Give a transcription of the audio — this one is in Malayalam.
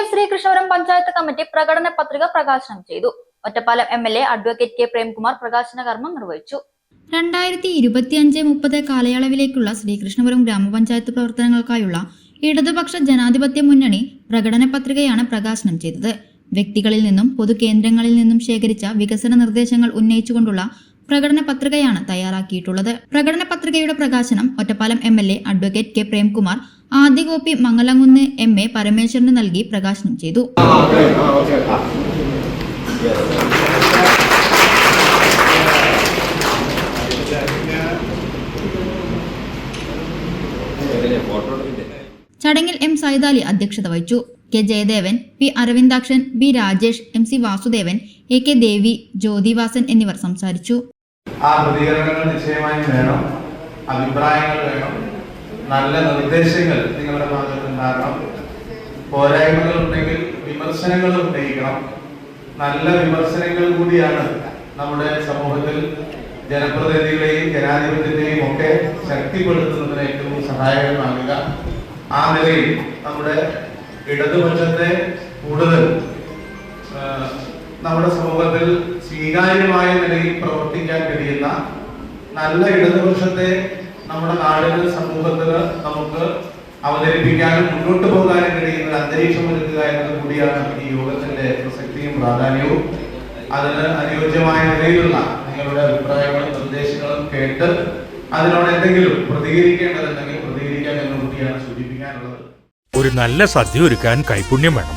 എം ശ്രീകൃഷ്ണപുരം പഞ്ചായത്ത് കമ്മിറ്റി പ്രകടന പത്രിക പ്രകാശനം ചെയ്തു. Ottapalam M L A advocate K Premkumar പ്രകാശന കർമ്മം നിർവഹിച്ചു. രണ്ടായിരത്തി ഇരുപത്തിയഞ്ച് മുപ്പത് കാലയളവിലേക്കുള്ള ശ്രീകൃഷ്ണപുരം ഗ്രാമപഞ്ചായത്ത് പ്രവർത്തനങ്ങൾക്കായുള്ള ഇടതുപക്ഷ ജനാധിപത്യ മുന്നണി പ്രകടന പത്രികയാണ് പ്രകാശനം ചെയ്തത്. വ്യക്തികളിൽ നിന്നും പൊതുകേന്ദ്രങ്ങളിൽ നിന്നും ശേഖരിച്ച വികസന നിർദ്ദേശങ്ങൾ ഉന്നയിച്ചുകൊണ്ടുള്ള പ്രകടന പത്രികയാണ് തയ്യാറാക്കിയിട്ടുള്ളത്. പ്രകടന പത്രികയുടെ പ്രകാശനം Ottapalam M L A advocate K Premkumar ആദ്യ കോപ്പി മംഗലംകുന്ന് എം എ പരമേശ്വരന് നൽകി പ്രകാശനം ചെയ്തു. ചടങ്ങിൽ എം സൈതാലി അധ്യക്ഷത വഹിച്ചു. K Jayadevan P Aravindakshan B Rajesh M C Vasudevan A K Devi Jyothivasan എന്നിവർ സംസാരിച്ചു. ആ പ്രതികരണങ്ങൾ നിശ്ചയമായും വേണം അഭിപ്രായങ്ങൾ വേണം നല്ല നിർദ്ദേശങ്ങൾ നിങ്ങളുടെ ഭാഗത്ത് ഉണ്ടാകണം പോരായ്മകൾ ഉണ്ടെങ്കിൽ വിമർശനങ്ങൾ ഉന്നയിക്കണം. നല്ല വിമർശനങ്ങൾ കൂടിയാണ് നമ്മുടെ സമൂഹത്തിൽ ജനപ്രതിനിധികളെയും ജനാധിപത്യത്തെയും ഒക്കെ ശക്തിപ്പെടുത്തുന്നതിന് ഏറ്റവും സഹായകമാകുക ആ നിലയിൽ നമ്മുടെ ഇടതുപക്ഷത്തെ കൂടുതൽ നമ്മുടെ സമൂഹത്തിൽ സ്വീകാര്യമായ നിലയിൽ പ്രവർത്തിക്കാൻ കഴിയുന്ന നല്ല ഇടതുപക്ഷത്തെ നമ്മുടെ നാടിന് സമൂഹത്തിന് നമുക്ക് അവതരിപ്പിക്കാനും മുന്നോട്ട് പോകാനും കഴിയുന്ന അന്തരീക്ഷം ഒരുക്കുക എന്നത് കൂടിയാണ് ഈ യോഗത്തിന്റെ പ്രസക്തിയും പ്രാധാന്യവും. അതിന് അനുയോജ്യമായ നിലയിലുള്ള നിങ്ങളുടെ അഭിപ്രായങ്ങളും നിർദ്ദേശങ്ങളും കേട്ട് അതിനോട് എന്തെങ്കിലും പ്രതികരിക്കേണ്ടതുണ്ടെങ്കിൽ പ്രതികരിക്കാം എന്ന് കൂടിയാണ് സൂചിപ്പിക്കാനുള്ളത്. ഒരു നല്ല സദ്യ ഒരുക്കാൻ കൈപുണ്യം വേണം.